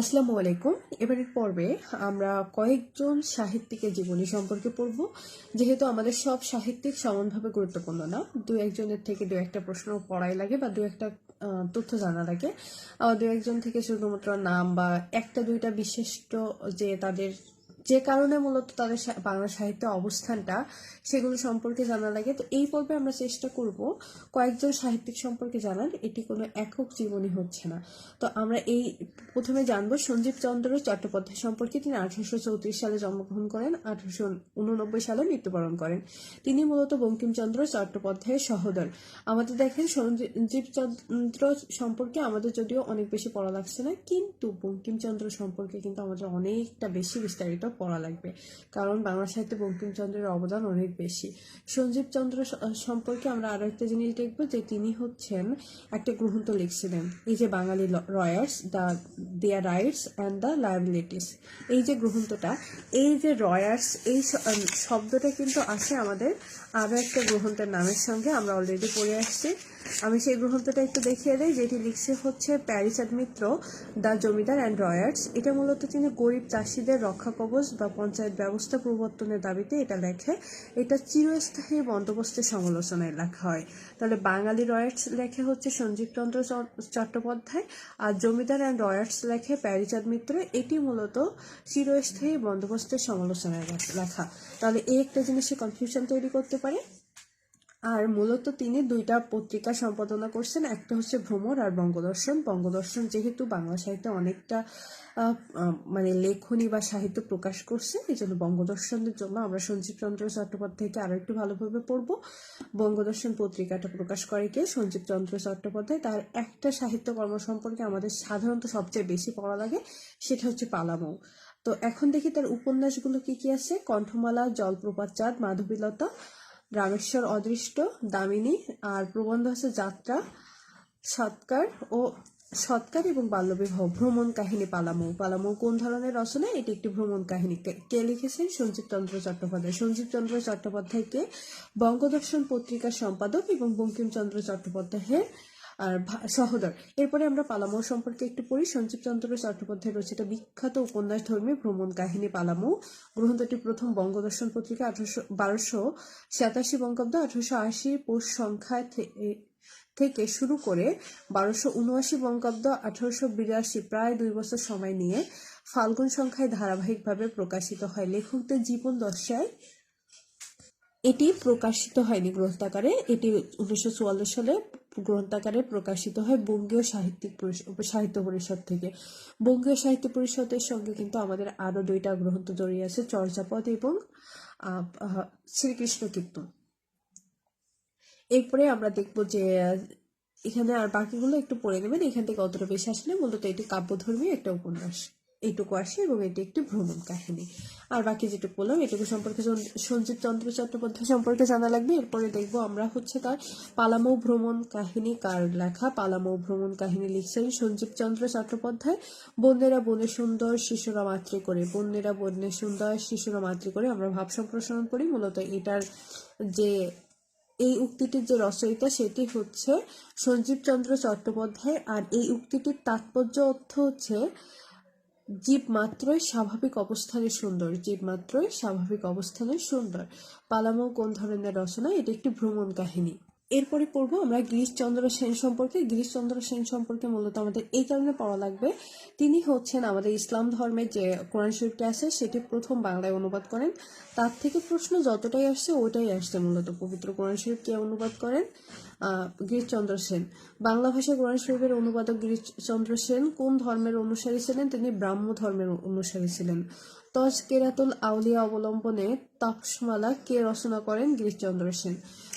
আসসালামু আলাইকুম। এবারের পর্বে আমরা কয়েকজন সাহিত্যিকের জীবনী সম্পর্কে পড়ব। যেহেতু আমাদের সব সাহিত্যিক সমানভাবে গুরুত্বপূর্ণ না, দু একজনের থেকে দু একটা প্রশ্ন পড়াই লাগে বা দু একটা তথ্য জানা লাগে। দু একজন থেকে শুধুমাত্র নাম বা একটা দুইটা বিশিষ্ট যে তাদের যে কারণে মূলত তাদের বাংলা সাহিত্যে অবস্থানটা সেগুলো সম্পর্কে জানা লাগে। তো এই পর্বে আমরা চেষ্টা করব কয়েকজন সাহিত্যিক সম্পর্কে জানার। এটি কোনো একক জীবনী হচ্ছে না। তো আমরা এই প্রথমে জানব সঞ্জীব চন্দ্র চট্টোপাধ্যায় সম্পর্কে। তিনি আঠারোশো চৌত্রিশ সালে জন্মগ্রহণ করেন, আঠারোশো উননব্বই সালে মৃত্যুবরণ করেন। তিনি মূলত বঙ্কিমচন্দ্র চট্টোপাধ্যায়ের সহোদর। আমাদের দেখেন সঞ্জীব চন্দ্র সম্পর্কে আমাদের যদিও অনেক বেশি পড়া লাগছে না, কিন্তু বঙ্কিমচন্দ্র সম্পর্কে কিন্তু আমাদের অনেকটা বেশি বিস্তারিত পড়া লাগবে। কারণ বাংলা সাহিত্যে বঙ্কিমচন্দ্রের অবদান অনেক বেশি। সঞ্জীব চন্দ্র সম্পর্কে আমরা আরও একটা জিনিস দেখব যে তিনি হচ্ছেন একটা গ্রন্থ লিখছিলেন। এই যে Bengali ryots the their rights and the liabilities. এই যে গ্রন্থটা, এই যে রয়ার্স, এই শব্দটা কিন্তু আসে আমাদের আরও একটা গ্রন্থের নামের সঙ্গে আমরা অলরেডি পড়ে আসছি। আমি সেই গ্রন্থটা একটু দেখিয়ে দিই, যেটি লিখছে হচ্ছে প্যারিচাঁদ মিত্র দ্য জমিদার অ্যান্ড রয়ার্স এটা মূলত তিনি গরিব চাষিদের রক্ষা কবচ বা পঞ্চায়েত ব্যবস্থা প্রবর্তনের দাবিতে এটা লেখে। এটা চিরস্থায়ী বন্দোবস্তের সমালোচনায় লেখা হয়। তাহলে বাঙালি রয়ার্স লেখে হচ্ছে সঞ্জীব চন্দ্র চট্টোপাধ্যায়, আর জমিদার অ্যান্ড রয়ার্স লেখে প্যারিচাঁদ মিত্র এটি মূলত চিরস্থায়ী বন্দোবস্তের সমালোচনায় লেখা। তাহলে এই একটা জিনিসে কনফিউশন তৈরি করতে পারে। আর মূলত তিনি দুইটা পত্রিকা সম্পাদনা করছেন। একটা হচ্ছে ভ্রমর আর বঙ্গদর্শন। বঙ্গদর্শন যেহেতু বাংলা সাহিত্যে অনেকটা মানে লেখনী বা সাহিত্য প্রকাশ করছে, এই জন্য বঙ্গদর্শনের জন্য আমরা সঞ্জীব চন্দ্র চট্টোপাধ্যায়কে আরও একটু ভালোভাবে পড়ব। বঙ্গদর্শন পত্রিকাটা প্রকাশ করে কে? সঞ্জীব চন্দ্র চট্টোপাধ্যায়। তার একটা সাহিত্য কর্ম সম্পর্কে আমাদের সাধারণত সবচেয়ে বেশি পড়া লাগে, সেটা হচ্ছে পালামৌ। তো এখন দেখি তার উপন্যাসগুলো কি কি আছে? কণ্ঠমালা, জলপ্রপাত চাঁদ, মাধবীলতা রামেশ্বর অদৃষ্ট, দামিনী, আর প্রবন্ধ হচ্ছে যাত্রা, সৎকার ও সৎকার এবং বাল্যবিবাহ, ভ্রমণ কাহিনী পালামৌ। পালামৌ কোন ধরনের রচনা? এটি একটি ভ্রমণ কাহিনী। কে- লিখেছেন? সঞ্জীব চন্দ্র চট্টোপাধ্যায়। সঞ্জীব চন্দ্র চট্টোপাধ্যায়কে বঙ্গদর্শন পত্রিকার সম্পাদক এবং বঙ্কিমচন্দ্র চট্টোপাধ্যায়ের আর সহোদর। এরপরে আমরা পালামৌ সম্পর্কে একটু পড়ি। সঞ্জীব চন্দ্র চট্টোপাধ্যায় রচিত বিখ্যাত উপন্যাস ধর্মী ভ্রমণ কাহিনী পালামৌ। গ্রন্থটি প্রথম বঙ্গদর্শন পত্রিকা আঠারোশো, বারোশো সাতাশি বঙ্গাব্দ আঠারোশো আশি পৌষ সংখ্যায় থে- থেকে শুরু করে বারোশো উনআশি বঙ্গাব্দ আঠারোশো বিরাশি প্রায় দুই বছর সময় নিয়ে ফাল্গুন সংখ্যায় ধারাবাহিকভাবে প্রকাশিত হয়। লেখকদের জীবন দশায় এটি প্রকাশিত হয়নি গ্রন্থাকারে। এটি উনিশশো চুয়াল্লিশ সালে গ্রন্থাকারে প্রকাশিত হয় বঙ্গীয় সাহিত্যিক সাহিত্য পরিষদ থেকে। বঙ্গীয় সাহিত্য পরিষদের সঙ্গে কিন্তু আমাদের আরও দুইটা গ্রন্থ জড়িয়ে আছে, চর্যাপদ এবং শ্রীকৃষ্ণ কীর্তন। এরপরে আমরা দেখব যে, এখানে আর বাকিগুলো একটু পড়ে নেবেন, এখান থেকে অতটা বেশি আসলে মূলত এটি কাব্যধর্মী একটা উপন্যাস। এইটুকু আসে এবং এটি একটি ভ্রমণ কাহিনী। আর বাকি যেটুকু বললাম, এটুকু সম্পর্কে সঞ্জীব চন্দ্র চট্টোপাধ্যায় সম্পর্কে জানা লাগবে। এরপরে দেখব আমরা হচ্ছে তার পালামৌ ভ্রমণ কাহিনী, কার লেখা। পালামৌ ভ্রমণ কাহিনী লিখছেন সঞ্জীব চন্দ্র চট্টোপাধ্যায়। বন্যেরা বনে সুন্দর, শিশুরা মাতৃ করে। বন্যেরা বনে সুন্দর, শিশুরা মাতৃ করে আমরা ভাব সম্প্রসারণ করি। মূলত এটার যে এই উক্তিটির যে রচয়িতা সেটি হচ্ছে সঞ্জীব চন্দ্র চট্টোপাধ্যায়। আর এই উক্তিটির তাৎপর্য অর্থ হচ্ছে জীব মাত্রই স্বাভাবিক অবস্থানে সুন্দর, জীব মাত্রই স্বাভাবিক অবস্থানে সুন্দর। পালামৌ কোন ধরনের রচনা? এটি একটি ভ্রমণ কাহিনী। এরপরে পড়ব আমরা গিরিশচন্দ্র সেন সম্পর্কে। গিরিশচন্দ্র সেন সম্পর্কে মূলত আমাদের এই কারণে পড়া লাগবে। তিনি হচ্ছেন আমাদের ইসলাম ধর্মের যে কোরআন শরীফটি আছে, সেটি প্রথম বাংলায় অনুবাদ করেন। তার থেকে প্রশ্ন যতটাই আসছে ওটাই আসছে মূলত। পবিত্র কোরআন শরীফ কে অনুবাদ করেন? গিরিশচন্দ্র সেন। বাংলা ভাষায় কোরআন শরীফের অনুবাদক গিরিশচন্দ্র সেন কোন ধর্মের অনুসারী ছিলেন তিনি ব্রাহ্ম ধর্মের অনুসারী ছিলেন। তজ কেরাতুল আউলিয়া অবলম্বনে তাপসমালা কে রচনা করেন গিরিশচন্দ্র সেন।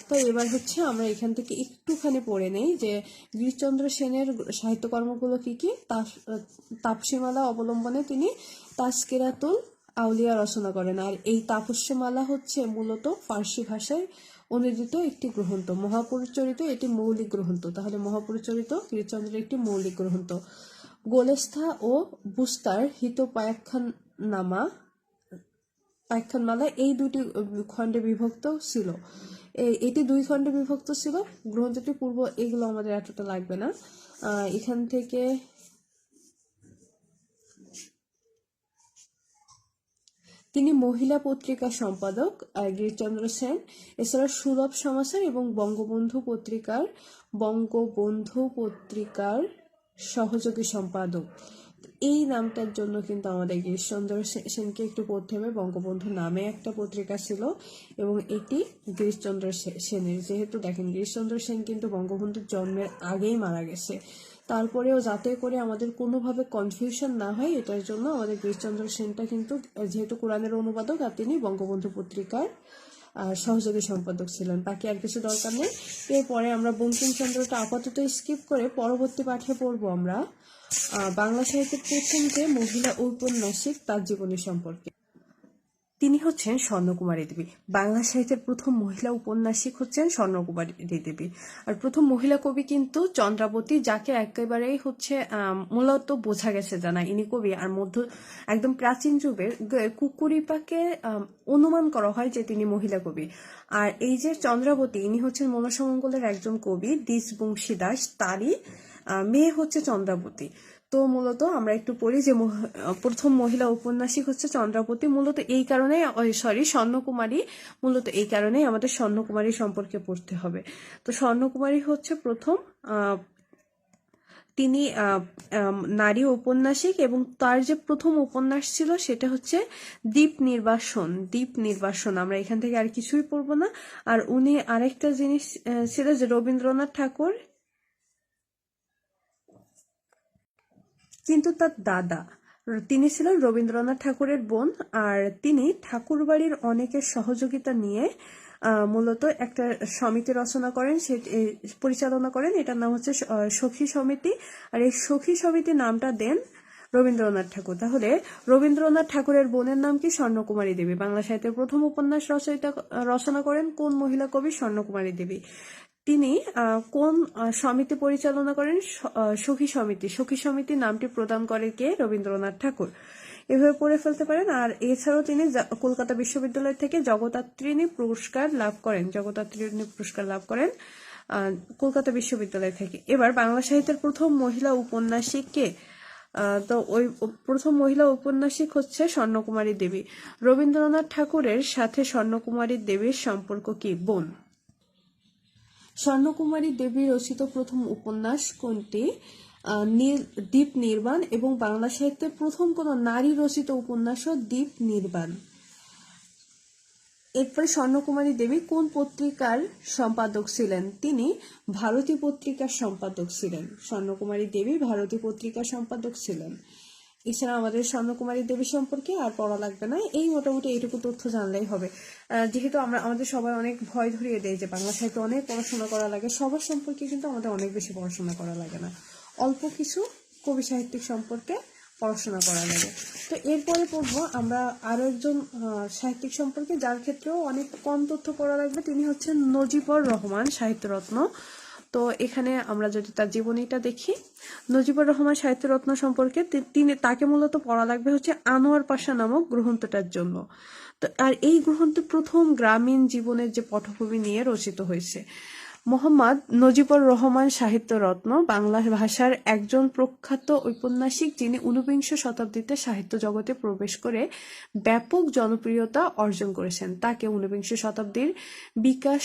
তো এবার হচ্ছে আমরা এখান থেকে একটুখানি পড়ে নেই যে গিরিশচন্দ্র সেনের সাহিত্যকর্মগুলো কি কি? তাপ- তাপসীমালা অবলম্বনে তিনি তাস্কেরাতুল আউলিয়া রচনা করেন। আর এই তাপস্যমালা হচ্ছে মূলত ফার্সি ভাষায় অনুদিত একটি গ্রন্থ। মহাপুরুচরিত এটি মৌলিক গ্রন্থ। তাহলে মহাপুরুচরিত গিরিচন্দ্রের একটি মৌলিক গ্রন্থ। গোলেস্থা ও বুস্তার হিতোপায়াখ্যান নামা পায়খানমালা এই দুটি খণ্ডে বিভক্ত ছিল। এটি দুই খণ্ডে বিভক্ত ছিল। গ্রন্থটি পূর্ব এগুলো আমাদের এতটা লাগবে না। এখান থেকে তিনি মহিলা পত্রিকার সম্পাদক গিরিশচন্দ্র সেন, এছাড়া সুলভ সমাচার এবং বঙ্গবন্ধু পত্রিকার বঙ্গবন্ধু পত্রিকার সহযোগী সম্পাদক। এই নামটার জন্য কিন্তু আমাদের গিরিশচন্দ্র সেনকে একটু পড়তে হবে। বঙ্গবন্ধু নামে একটা পত্রিকা ছিল এবং এটি গিরিশচন্দ্র সেনের। যেহেতু দেখেন, গিরিশচন্দ্র সেন কিন্তু বঙ্গবন্ধুর জন্মের আগেই মারা গেছে। তারপরেও যাতে করে আমাদের কোনোভাবে কনফিউশন না হয়, এটার জন্য আমাদের গিরিশচন্দ্র সেনটা কিন্তু, যেহেতু কোরআনের অনুবাদক আর তিনি বঙ্গবন্ধু পত্রিকার সহযোগী সম্পাদক ছিলেন, বাকি আর কিছু দরকার নেই। এরপরে আমরা বঙ্কিমচন্দ্রটা আপাতত স্কিপ করে পরবর্তী পাঠে পড়ব আমরা। বাংলা সাহিত্যের প্রথম যে মহিলা ঔপন্যাসিক তার জীবনী সম্পর্কে। তিনি হচ্ছেন স্বর্ণকুমারী দেবী। বাংলা সাহিত্যের প্রথম মহিলা উপন্যাসিক হচ্ছেন স্বর্ণকুমারী দেবী। আর প্রথম মহিলা কবি কিন্তু চন্দ্রাবতী, যাকে একেবারেই হচ্ছে মূলত বোঝা গেছে জানা ইনি কবি। আর মধ্য, একদম প্রাচীন যুগের কুকুরিপাকে অনুমান করা হয় যে তিনি মহিলা কবি। আর এই যে চন্দ্রাবতী, ইনি হচ্ছেন মনসমঙ্গলের একজন কবি, দিস বংশী দাস। তারই মেয়ে হচ্ছে চন্দ্রাবতী। তো মূলত আমরা একটু পড়ি যে প্রথম মহিলা উপন্যাসিক হচ্ছে চন্দ্রাবতী মূলত এই কারণে সরি স্বর্ণকুমারী। মূলত এই কারণেই আমাদের স্বর্ণকুমারী সম্পর্কে পড়তে হবে। তো স্বর্ণকুমারী হচ্ছে প্রথম তিনি নারী ঔপন্যাসিক এবং তার যে প্রথম উপন্যাস ছিল সেটা হচ্ছে দ্বীপ নির্বাসন দ্বীপ নির্বাসন। আমরা এখান থেকে আর কিছুই পড়ব না। আর উনি আরেকটা জিনিস ছিল যে রবীন্দ্রনাথ ঠাকুর কিন্তু তার দাদা। তিনি ছিলেন রবীন্দ্রনাথ ঠাকুরের বোন আর তিনি ঠাকুরবাড়ির অনেকের সহযোগিতা নিয়ে মূলত একটা সমিতি রচনা করেন, সে পরিচালনা করেন। এটার নাম হচ্ছে সখী সমিতি। আর এই সখী সমিতি নামটা দেন রবীন্দ্রনাথ ঠাকুর। তাহলে রবীন্দ্রনাথ ঠাকুরের বোনের নাম কি? স্বর্ণকুমারী দেবী। বাংলা সাহিত্যের প্রথম উপন্যাস রচয়িতা, রচনা করেন কোন মহিলা কবি? স্বর্ণকুমারী দেবী। তিনি কোন সমিতি পরিচালনা করেন? সখী সমিতি। সখী সমিতি নামটি প্রদান করে কে? রবীন্দ্রনাথ ঠাকুর। এভাবে পড়ে ফেলতে পারেন। আর এছাড়াও তিনি কলকাতা বিশ্ববিদ্যালয় থেকে জগদাত্রিণী পুরস্কার লাভ করেন। জগদাত্রিণী পুরস্কার লাভ করেন কলকাতা বিশ্ববিদ্যালয় থেকে। এবার বাংলা সাহিত্যের প্রথম মহিলা উপন্যাসিক কে? তো ওই প্রথম মহিলা উপন্যাসিক হচ্ছে স্বর্ণকুমারী দেবী। রবীন্দ্রনাথ ঠাকুরের সাথে স্বর্ণকুমারী দেবীর সম্পর্ক কি? বোন। স্বর্ণকুমারী দেবী রচিত প্রথম উপন্যাস কোনটি? দ্বীপ নির্বাণ এবং বাংলা সাহিত্যের প্রথম কোন নারী রচিত উপন্যাসও দ্বীপ নির্বাণ। এরপরে স্বর্ণকুমারী দেবী কোন পত্রিকার সম্পাদক ছিলেন? তিনি ভারতী পত্রিকার সম্পাদক ছিলেন। স্বর্ণকুমারী দেবী ভারতী পত্রিকার সম্পাদক ছিলেন। এছাড়া আমাদের স্বর্ণকুমারী দেবী সম্পর্কে আর পড়া লাগবে না। এই মোটামুটি এইটুকু তথ্য জানলেই হবে। যেহেতু আমরা, আমাদের সবাই অনেক ভয় ধরিয়ে দেয় যে বাংলা সাহিত্যে অনেক পড়াশোনা করা লাগে, সবার সম্পর্কে কিন্তু আমাদের অনেক বেশি পড়াশোনা করা লাগে না। অল্প কিছু কবি সাহিত্যিক সম্পর্কে পড়াশোনা করা লাগে। তো এরপরে পড়ব আমরা আরও একজন সাহিত্যিক সম্পর্কে, যার ক্ষেত্রেও অনেক কম তথ্য পড়া লাগবে। তিনি হচ্ছেন নজিবর রহমান, সাহিত্যরত্ন। তো এখানে আমরা যদি তার জীবনীটা দেখি, নজিবুর রহমান সাহিত্যরত্ন সম্পর্কে তিনি তাকে মূলত পড়া লাগবে হচ্ছে আনোয়ার পাশা নামক গ্রন্থটার জন্য। তো আর এই গ্রন্থ প্রথম গ্রামীণ জীবনের যে পটভূমি নিয়ে রচিত হয়েছে। মোহাম্মদ নজিবুর রহমান সাহিত্যরত্ন, বাংলা ভাষার একজন প্রখ্যাত ঔপন্যাসিক যিনি ঊনবিংশ শতাব্দীতে সাহিত্য জগতে প্রবেশ করে ব্যাপক জনপ্রিয়তা অর্জন করেছেন। তাকে ঊনবিংশ শতাব্দীর বিকাশ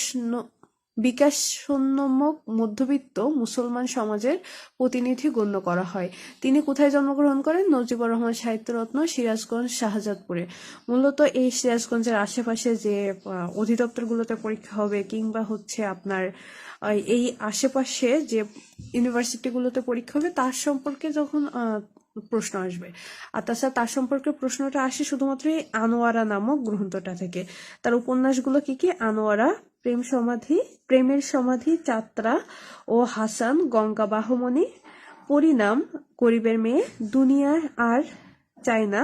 বিকাশোন্মুখ মধ্যবিত্ত মুসলমান সমাজের প্রতিনিধি গণ্য করা হয়। তিনি কোথায় জন্মগ্রহণ করেন? নজিবুর রহমান সাহিত্যরত্ন, সিরাজগঞ্জ, শাহজাদপুরে। মূলত এই সিরাজগঞ্জের আশেপাশে যে অধিদপ্তরগুলোতে পরীক্ষা হবে কিংবা হচ্ছে আপনার এই আশেপাশে যে ইউনিভার্সিটিগুলোতে পরীক্ষা হবে, তার সম্পর্কে যখন প্রশ্ন আসবে। আর তাছাড়া তার সম্পর্কে প্রশ্নটা আসে শুধুমাত্র এই আনোয়ারা নামক গ্রন্থটা থেকে। তার উপন্যাসগুলো কি কি? আনোয়ারা প্রেম সমাধি, প্রেমের সমাধি যাত্রা ও হাসান গঙ্গা বাহমণি। পরিণাম গরিবের মেয়ে, দুনিয়া আর চায় না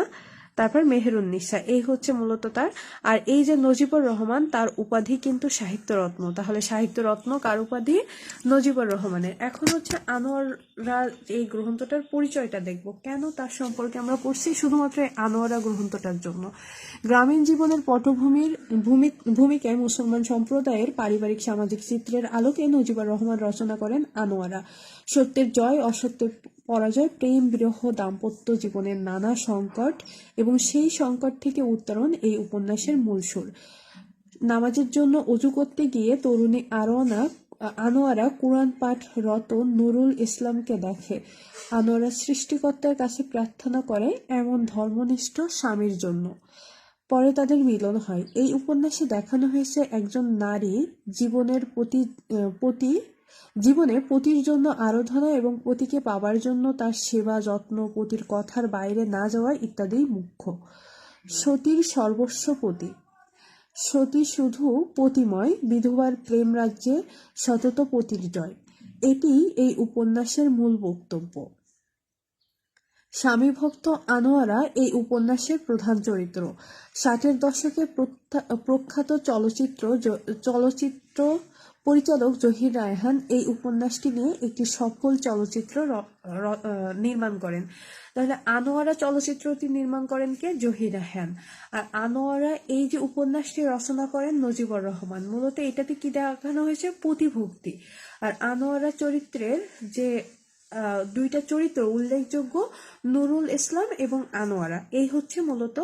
তারপর মেহেরুন্নিসা এই হচ্ছে মূলত তার। আর এই যে নজিবুর রহমান, তার উপাধি কিন্তু সাহিত্যরত্ন। তাহলে সাহিত্যরত্ন কার উপাধি? নজিবুর রহমানের। এখন হচ্ছে আনোয়ারা, এই গ্রন্থটার পরিচয়টা দেখব। কেন তার সম্পর্কে আমরা পড়ছি শুধুমাত্র আনোয়ারা গ্রন্থটার জন্য। গ্রামীণ জীবনের পটভূমির ভূমি, ভূমিকায় মুসলমান সম্প্রদায়ের পারিবারিক সামাজিক চিত্রের আলোকে নজিবুর রহমান রচনা করেন আনোয়ারা। সত্যের জয়, অসত্যের পরাজয়, প্রেম, বিরহ, দাম্পত্য জীবনের নানা সংকট এবং সেই সংকট থেকে উত্তরণ এই উপন্যাসের মূল সুর। নামাজের জন্য অজু করতে গিয়ে তরুণী আরোয়ানা আনোয়ারা কোরআন পাঠ রত নুরুল ইসলামকে দেখে। আনোয়ারা সৃষ্টিকর্তার কাছে প্রার্থনা করে এমন ধর্মনিষ্ঠ স্বামীর জন্য। পরে তাদের মিলন হয়। এই উপন্যাসে দেখানো হয়েছে একজন নারী জীবনের প্রতি প্রতি জীবনে পতির জন্য আরাধনা এবং পতিকে পাবার জন্য তার সেবা, যত্ন, পতির কথার বাইরে না যাওয়া ইত্যাদি মুখ্য। সতীর সর্বস্ব পতি। সতী শুধু পতিময়, বিধবার প্রেম রাজ্যে সতত পতির জয়। এটি এই উপন্যাসের মূল বক্তব্য। স্বামী ভক্ত আনোয়ারা এই উপন্যাসের প্রধান চরিত্র। ষাটের দশকে প্রখ্যাত চলচ্চিত্র চলচ্চিত্র পরিচালক জহির রায়হান এই উপন্যাসটি নিয়ে একটি সফল চলচ্চিত্র নির্মাণ করেন। তাহলে আনোয়ারা চলচ্চিত্রটি নির্মাণ করেন কে? জহির রায়হান। আর আনোয়ারা এই যে উপন্যাসটি রচনা করেন নজিবুর রহমান, মূলত এটাতে কি দেখানো হয়েছে? প্রতিভক্তি আর আনোয়ারা চরিত্রের যে দুইটা চরিত্র উল্লেখযোগ্য নুরুল ইসলাম এবং আনোয়ারা, এই হচ্ছে মূলত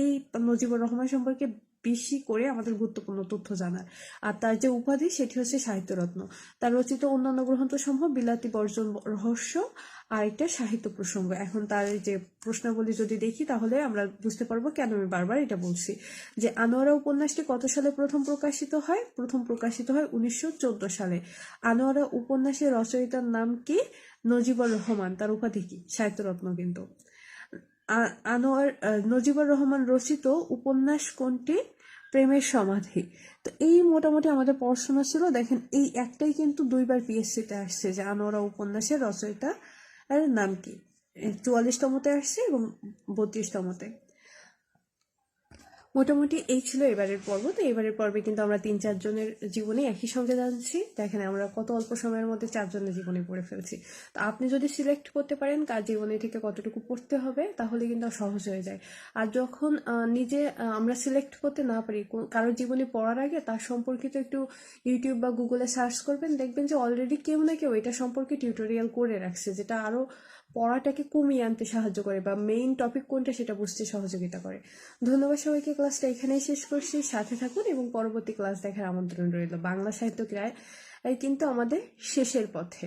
এই নজিবুর রহমান সম্পর্কে বেশি করে আমাদের গুরুত্বপূর্ণ তথ্য জানার আর তার যে উপাধি, সেটি হচ্ছে সাহিত্যরত্ন। তার রচিত অন্যান্য গ্রন্থ সম্ভব বিলাতি বর্জন রহস্য, আর একটা সাহিত্য প্রসঙ্গ। এখন তার যে প্রশ্নাবলী যদি দেখি, তাহলে আমরা বুঝতে পারব কেন আমি বারবার এটা বলছি। যে আনোয়ারা উপন্যাসটি কত সালে প্রথম প্রকাশিত হয়? প্রথম প্রকাশিত হয় উনিশশো চোদ্দ সালে। আনোয়ারা উপন্যাসের রচয়িতার নাম কি? নজিবুর রহমান। তার উপাধি কি? সাহিত্যরত্ন কিন্তু। আনোয়ার নজিবুর রহমান রচিত উপন্যাস কোনটি? প্রেমের সমাধি। তো এই মোটামুটি আমাদের পড়াশোনা ছিল। দেখেন, এই একটাই কিন্তু দুইবার পিএসসিতে আসছে যে আনোয়ারা উপন্যাসের রচয়িতা এর নাম কি? চুয়াল্লিশতমতে আসছে এবং বত্রিশতমতে মোটামুটি এই ছিল এবারের পর্ব। তো এবারের পর্বে কিন্তু আমরা তিন চারজনের জীবনে একই সঙ্গে জানছি দেখেন আমরা কত অল্প সময়ের মধ্যে চারজনের জীবনে পড়ে ফেলছি। তো আপনি যদি সিলেক্ট করতে পারেন কার জীবনে থেকে কতটুকু পড়তে হবে, তাহলে কিন্তু সহজ হয়ে যায়। আর যখন নিজে আমরা সিলেক্ট করতে না পারি কারোর জীবনে পড়ার আগে তার সম্পর্কিত একটু ইউটিউব বা গুগলে সার্চ করবেন, দেখবেন যে অলরেডি কেউ না কেউ এটা সম্পর্কে টিউটোরিয়াল করে রাখছে, যেটা আরও পড়াটাকে কমিয়ে আনতে সাহায্য করে বা মেইন টপিক কোনটা সেটা বুঝতে সহযোগিতা করে। ধন্যবাদ সবাইকে ক্লাসটা এখানেই শেষ করছি। সাথে থাকুন এবং পরবর্তী ক্লাস দেখার আমন্ত্রণ রইল। বাংলা সাহিত্য ক্রায় কিন্তু আমাদের শেষের পথে।